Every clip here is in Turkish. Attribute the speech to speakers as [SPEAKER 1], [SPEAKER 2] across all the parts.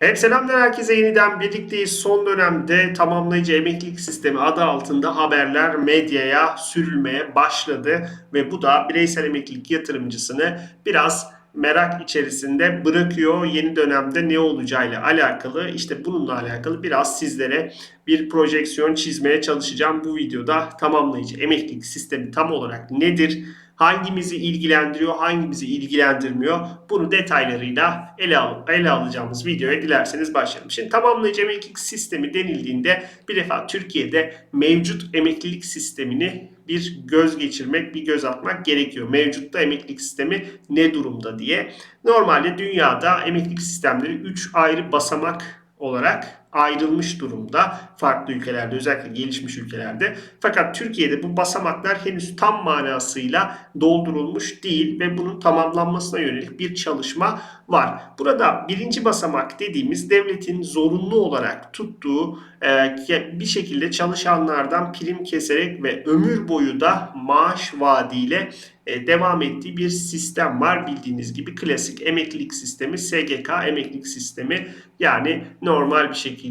[SPEAKER 1] Evet selamlar herkese yeniden birlikteyiz. Son dönemde tamamlayıcı emeklilik sistemi adı altında haberler medyaya sürülmeye başladı ve bu da bireysel emeklilik yatırımcısını biraz merak içerisinde bırakıyor. Yeni dönemde ne olacağıyla alakalı işte bununla alakalı biraz sizlere bir projeksiyon çizmeye çalışacağım. Bu videoda tamamlayıcı emeklilik sistemi tam olarak nedir? hangimizi ilgilendiriyor, hangimizi ilgilendirmiyor bunu detaylarıyla ele, al ele alacağımız videoya dilerseniz başlayalım. Şimdi tamamlayıcı emeklilik sistemi denildiğinde bir defa Türkiye'de mevcut emeklilik sistemini bir göz geçirmek, bir göz atmak gerekiyor. Mevcutta emeklilik sistemi ne durumda diye. Normalde dünyada emeklilik sistemleri 3 ayrı basamak olarak ayrılmış durumda farklı ülkelerde özellikle gelişmiş ülkelerde. Fakat Türkiye'de bu basamaklar henüz tam manasıyla doldurulmuş değil ve bunun tamamlanmasına yönelik bir çalışma var. Burada birinci basamak dediğimiz devletin zorunlu olarak tuttuğu e, bir şekilde çalışanlardan prim keserek ve ömür boyu da maaş vaadiyle e, devam ettiği bir sistem var. Bildiğiniz gibi klasik emeklilik sistemi, SGK emeklilik sistemi yani normal bir şekilde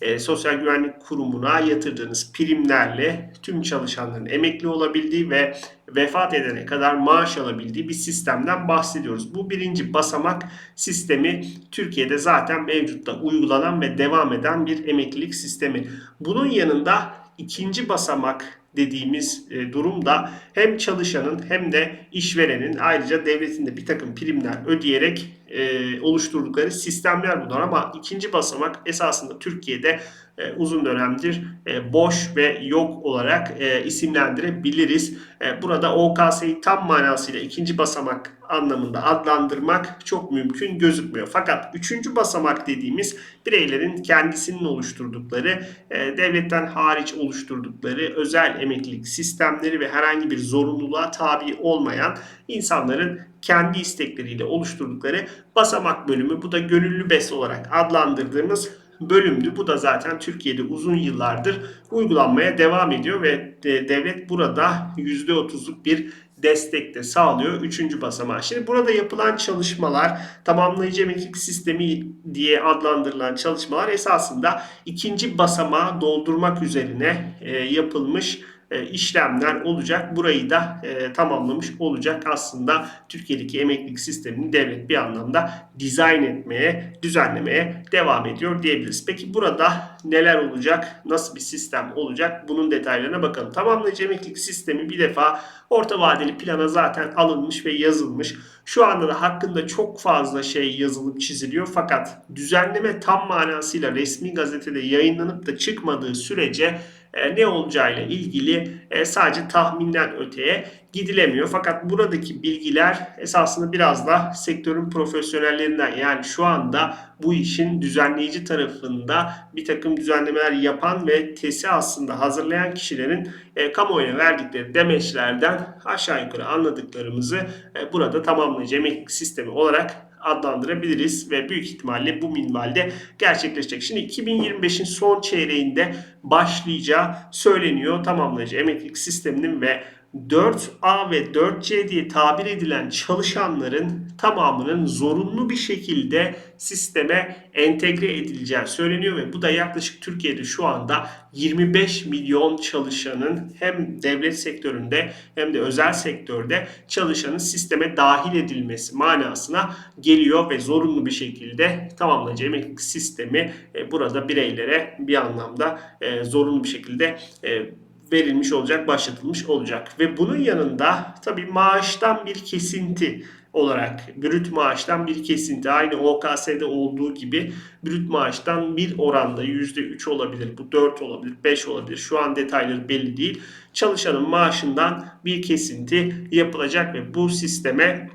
[SPEAKER 1] e, Sosyal Güvenlik Kurumu'na yatırdığınız primlerle tüm çalışanların emekli olabildiği ve vefat edene kadar maaş alabildiği bir sistemden bahsediyoruz. Bu birinci basamak sistemi Türkiye'de zaten mevcutta uygulanan ve devam eden bir emeklilik sistemi. Bunun yanında ikinci basamak dediğimiz e, durumda hem çalışanın hem de işverenin ayrıca devletin de bir takım primler ödeyerek e, oluşturdukları sistemler bunlar ama ikinci basamak esasında Türkiye'de e, uzun dönemdir e, boş ve yok olarak e, isimlendirebiliriz. E, burada OKS'yi tam manasıyla ikinci basamak anlamında adlandırmak çok mümkün gözükmüyor. Fakat üçüncü basamak dediğimiz bireylerin kendisinin oluşturdukları, e, devletten hariç oluşturdukları özel emeklilik sistemleri ve herhangi bir zorunluluğa tabi olmayan insanların kendi istekleriyle oluşturdukları basamak bölümü. Bu da gönüllü bes olarak adlandırdığımız bölümdü. Bu da zaten Türkiye'de uzun yıllardır uygulanmaya devam ediyor ve devlet burada %30'luk bir destek de sağlıyor. Üçüncü basamağı. Şimdi burada yapılan çalışmalar tamamlayıcı emeklilik sistemi diye adlandırılan çalışmalar esasında ikinci basamağı doldurmak üzerine e, yapılmış e, işlemler olacak. Burayı da e, tamamlamış olacak. Aslında Türkiye'deki emeklilik sistemini devlet bir anlamda dizayn etmeye, düzenlemeye devam ediyor diyebiliriz. Peki burada neler olacak? Nasıl bir sistem olacak? Bunun detaylarına bakalım. Tamamlayıcı emeklilik sistemi bir defa orta vadeli plana zaten alınmış ve yazılmış. Şu anda da hakkında çok fazla şey yazılıp çiziliyor fakat düzenleme tam manasıyla resmi gazetede yayınlanıp da çıkmadığı sürece e, ne olacağıyla ilgili e, sadece tahminden öteye gidilemiyor. Fakat buradaki bilgiler esasında biraz da sektörün profesyonellerinden yani şu anda bu işin düzenleyici tarafında bir takım düzenlemeler yapan ve TES'i aslında hazırlayan kişilerin e, kamuoyuna verdikleri demeçlerden aşağı yukarı anladıklarımızı e, burada tamamlayıcı emeklilik sistemi olarak adlandırabiliriz ve büyük ihtimalle bu minvalde gerçekleşecek. Şimdi 2025'in son çeyreğinde başlayacağı söyleniyor tamamlayıcı emeklilik sisteminin ve 4A ve 4C diye tabir edilen çalışanların tamamının zorunlu bir şekilde sisteme entegre edileceği söyleniyor ve bu da yaklaşık Türkiye'de şu anda 25 milyon çalışanın hem devlet sektöründe hem de özel sektörde çalışanın sisteme dahil edilmesi manasına geliyor ve zorunlu bir şekilde tamamlayıcı emeklilik sistemi e, burada bireylere bir anlamda e, zorunlu bir şekilde e, verilmiş olacak, başlatılmış olacak. Ve bunun yanında tabii maaştan bir kesinti olarak brüt maaştan bir kesinti aynı OKS'de olduğu gibi brüt maaştan bir oranda %3 olabilir, bu 4 olabilir, 5 olabilir. Şu an detayları belli değil. Çalışanın maaşından bir kesinti yapılacak ve bu sisteme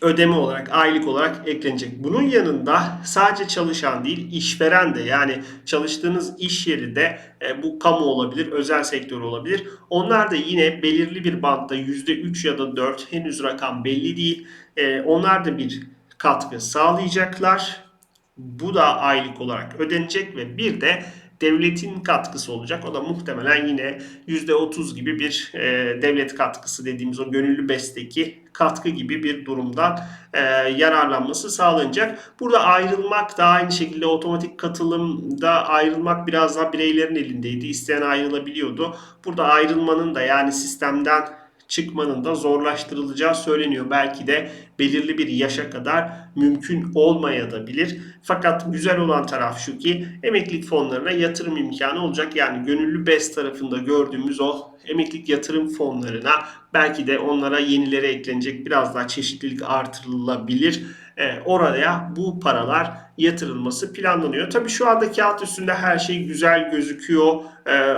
[SPEAKER 1] ödeme olarak, aylık olarak eklenecek. Bunun yanında sadece çalışan değil, işveren de yani çalıştığınız iş yeri de e, bu kamu olabilir, özel sektör olabilir. Onlar da yine belirli bir bantta %3 ya da 4 henüz rakam belli değil. E, onlar da bir katkı sağlayacaklar. Bu da aylık olarak ödenecek ve bir de devletin katkısı olacak. O da muhtemelen yine %30 gibi bir e, devlet katkısı dediğimiz o gönüllü besteki katkı gibi bir durumdan e, yararlanması sağlanacak. Burada ayrılmak da aynı şekilde otomatik katılımda ayrılmak biraz daha bireylerin elindeydi. İsteyen ayrılabiliyordu. Burada ayrılmanın da yani sistemden çıkmanın da zorlaştırılacağı söyleniyor. Belki de belirli bir yaşa kadar mümkün olmayabilir. Fakat güzel olan taraf şu ki emeklilik fonlarına yatırım imkanı olacak. Yani gönüllü BES tarafında gördüğümüz o emeklilik yatırım fonlarına belki de onlara yenileri eklenecek biraz daha çeşitlilik artırılabilir. E, oraya bu paralar yatırılması planlanıyor. Tabii şu anda kağıt üstünde her şey güzel gözüküyor. E,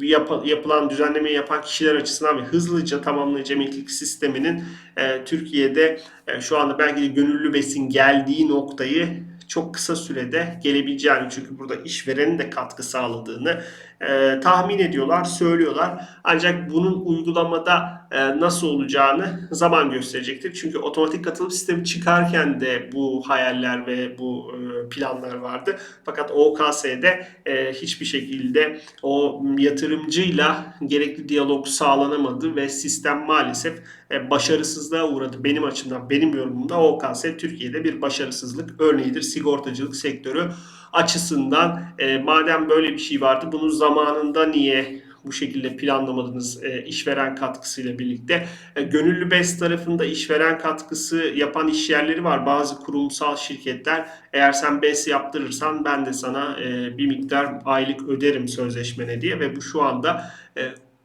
[SPEAKER 1] yap, yapılan düzenlemeyi yapan kişiler açısından ve hızlıca tamamlayıcı emeklilik sisteminin e, Türkiye'de e, şu anda belki de gönüllü besin geldiği noktayı çok kısa sürede gelebileceğini çünkü burada işverenin de katkı sağladığını e, tahmin ediyorlar, söylüyorlar. Ancak bunun uygulamada e, nasıl olacağını zaman gösterecektir. Çünkü otomatik katılım sistemi çıkarken de bu hayaller ve bu e, planlar vardı. Fakat OKS'de e, hiçbir şekilde o yatırımcıyla gerekli diyalog sağlanamadı ve sistem maalesef e, başarısızlığa uğradı. Benim açımdan, benim yorumumda OKS Türkiye'de bir başarısızlık örneğidir. Sigortacılık sektörü açısından e, madem böyle bir şey vardı bunu zamanında niye bu şekilde planlamadınız e, işveren katkısıyla birlikte. E, gönüllü BES tarafında işveren katkısı yapan işyerleri var. Bazı kurumsal şirketler eğer sen BES yaptırırsan ben de sana e, bir miktar aylık öderim sözleşmene diye ve bu şu anda e,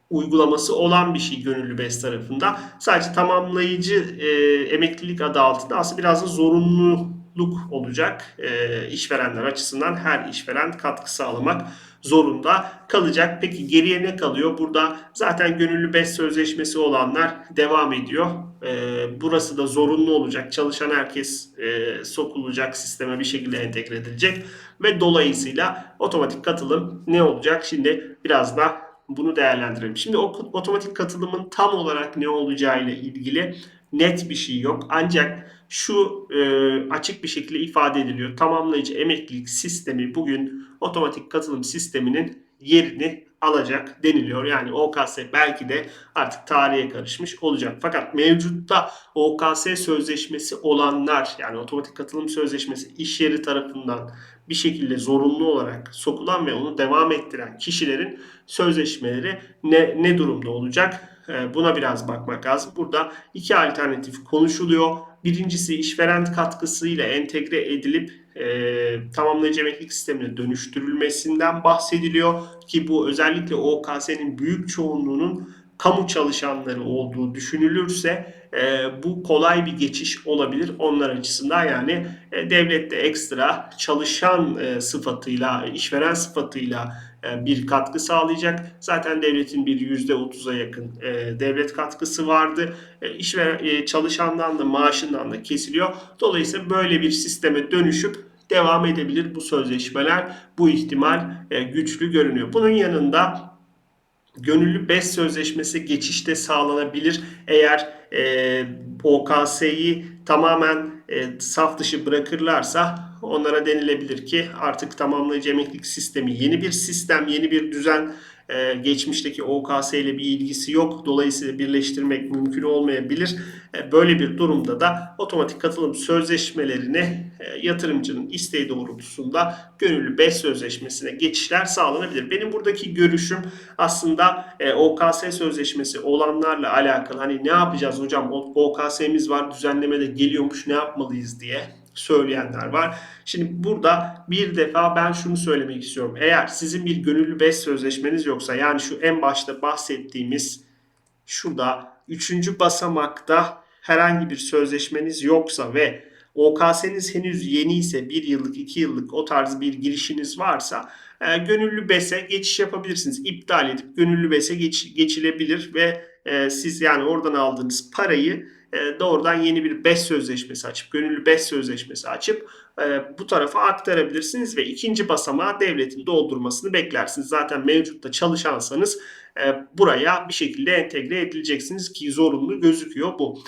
[SPEAKER 1] uygulaması olan bir şey gönüllü BES tarafında. Sadece tamamlayıcı e, emeklilik adı altında aslında biraz da zorunluluk olacak e, işverenler açısından her işveren katkı sağlamak zorunda kalacak. Peki geriye ne kalıyor? Burada zaten gönüllü BES sözleşmesi olanlar devam ediyor. E, burası da zorunlu olacak. Çalışan herkes e, sokulacak sisteme bir şekilde entegre edilecek ve dolayısıyla otomatik katılım ne olacak? Şimdi biraz da bunu değerlendirelim. Şimdi o otomatik katılımın tam olarak ne olacağı ile ilgili net bir şey yok. Ancak şu e, açık bir şekilde ifade ediliyor. Tamamlayıcı emeklilik sistemi bugün otomatik katılım sisteminin yerini alacak deniliyor. Yani OKS belki de artık tarihe karışmış olacak. Fakat mevcutta OKS sözleşmesi olanlar yani otomatik katılım sözleşmesi iş yeri tarafından bir şekilde zorunlu olarak sokulan ve onu devam ettiren kişilerin sözleşmeleri ne, ne durumda olacak? Buna biraz bakmak lazım. Burada iki alternatif konuşuluyor. Birincisi işveren katkısıyla entegre edilip e, tamamlayıcı emeklilik sistemine dönüştürülmesinden bahsediliyor ki bu özellikle OKS'nin büyük çoğunluğunun kamu çalışanları olduğu düşünülürse e, bu kolay bir geçiş olabilir onlar açısından. Yani e, devlette ekstra çalışan e, sıfatıyla işveren sıfatıyla bir katkı sağlayacak. Zaten devletin bir %30'a yakın e, devlet katkısı vardı. E, işveren e, çalışandan da maaşından da kesiliyor. Dolayısıyla böyle bir sisteme dönüşüp devam edebilir bu sözleşmeler. Bu ihtimal e, güçlü görünüyor. Bunun yanında gönüllü BES sözleşmesi geçişte sağlanabilir. Eğer e, OKS'yi tamamen e, saf dışı bırakırlarsa onlara denilebilir ki artık tamamlayıcı emeklilik sistemi yeni bir sistem, yeni bir düzen e, geçmişteki OKS ile bir ilgisi yok. Dolayısıyla birleştirmek mümkün olmayabilir. E, böyle bir durumda da otomatik katılım sözleşmelerini e, yatırımcının isteği doğrultusunda gönüllü BES sözleşmesine geçişler sağlanabilir. Benim buradaki görüşüm aslında OKS sözleşmesi olanlarla alakalı. Hani ne yapacağız hocam? OKS'miz var, düzenleme de geliyormuş ne yapmalıyız diye söyleyenler var. Şimdi burada bir defa ben şunu söylemek istiyorum. Eğer sizin bir gönüllü BES sözleşmeniz yoksa yani şu en başta bahsettiğimiz şurada üçüncü basamakta herhangi bir sözleşmeniz yoksa ve OKS'niz henüz yeni ise bir yıllık iki yıllık o tarz bir girişiniz varsa e, gönüllü BES'e geçiş yapabilirsiniz. İptal edip gönüllü BES'e geç, geçilebilir ve e, siz yani oradan aldığınız parayı doğrudan yeni bir BES sözleşmesi açıp, gönüllü BES sözleşmesi açıp e, bu tarafa aktarabilirsiniz ve ikinci basamağı devletin doldurmasını beklersiniz. Zaten mevcutta çalışansanız e, buraya bir şekilde entegre edileceksiniz ki zorunlu gözüküyor bu.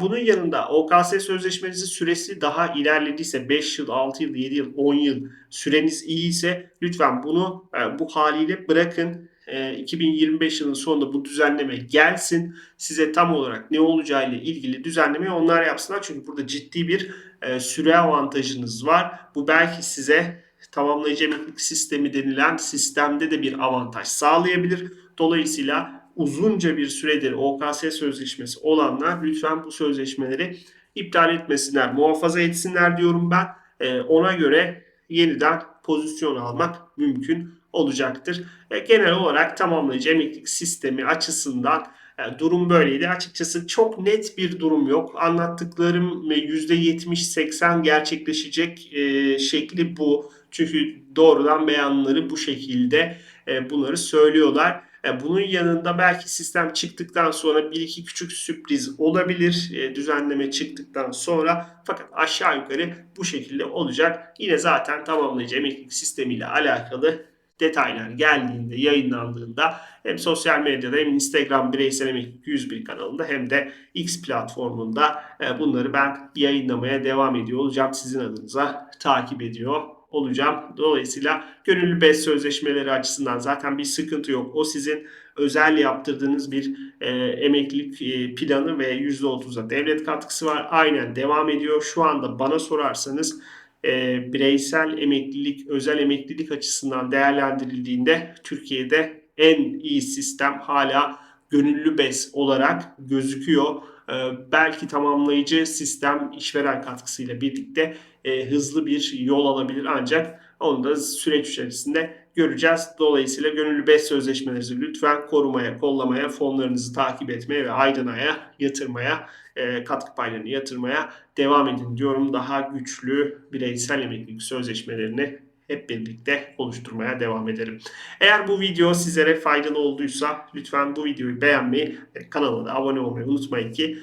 [SPEAKER 1] Bunun yanında OKS sözleşmenizin süresi daha ilerlediyse 5 yıl, 6 yıl, 7 yıl, 10 yıl süreniz iyi ise lütfen bunu e, bu haliyle bırakın. E, 2025 yılının sonunda bu düzenleme gelsin. Size tam olarak ne olacağıyla ilgili düzenlemeyi onlar yapsınlar. Çünkü burada ciddi bir e, süre avantajınız var. Bu belki size tamamlayıcı emeklilik sistemi denilen sistemde de bir avantaj sağlayabilir. Dolayısıyla uzunca bir süredir OKS sözleşmesi olanlar lütfen bu sözleşmeleri iptal etmesinler, muhafaza etsinler diyorum ben. E, ona göre yeniden pozisyon almak mümkün olacaktır. E, genel olarak tamamlayıcı emeklilik sistemi açısından e, durum böyleydi. Açıkçası çok net bir durum yok. Anlattıklarım %70-80 gerçekleşecek e, şekli bu. Çünkü doğrudan beyanları bu şekilde e, bunları söylüyorlar. E, bunun yanında belki sistem çıktıktan sonra bir iki küçük sürpriz olabilir e, düzenleme çıktıktan sonra. Fakat aşağı yukarı bu şekilde olacak. Yine zaten tamamlayıcı emeklilik sistemiyle alakalı detaylar geldiğinde, yayınlandığında hem sosyal medyada hem Instagram Bireysel Emeklilik 101 kanalında hem de X platformunda e, bunları ben yayınlamaya devam ediyor olacağım. Sizin adınıza takip ediyor olacağım. Dolayısıyla gönüllü BES sözleşmeleri açısından zaten bir sıkıntı yok. O sizin özel yaptırdığınız bir e, emeklilik e, planı ve %30'a devlet katkısı var. Aynen devam ediyor. Şu anda bana sorarsanız e, bireysel emeklilik, özel emeklilik açısından değerlendirildiğinde Türkiye'de en iyi sistem hala gönüllü BES olarak gözüküyor. E, belki tamamlayıcı sistem işveren katkısıyla birlikte e, hızlı bir yol alabilir ancak onu da süreç içerisinde göreceğiz. Dolayısıyla gönüllü BES sözleşmelerinizi lütfen korumaya, kollamaya, fonlarınızı takip etmeye ve Aydın'a yatırmaya, e, katkı paylarını yatırmaya devam edin diyorum. Daha güçlü bireysel emeklilik sözleşmelerini hep birlikte oluşturmaya devam edelim. Eğer bu video sizlere faydalı olduysa lütfen bu videoyu beğenmeyi ve kanala da abone olmayı unutmayın ki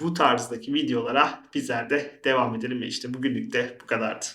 [SPEAKER 1] bu tarzdaki videolara bizler de devam edelim ve işte bugünlük de bu kadardı.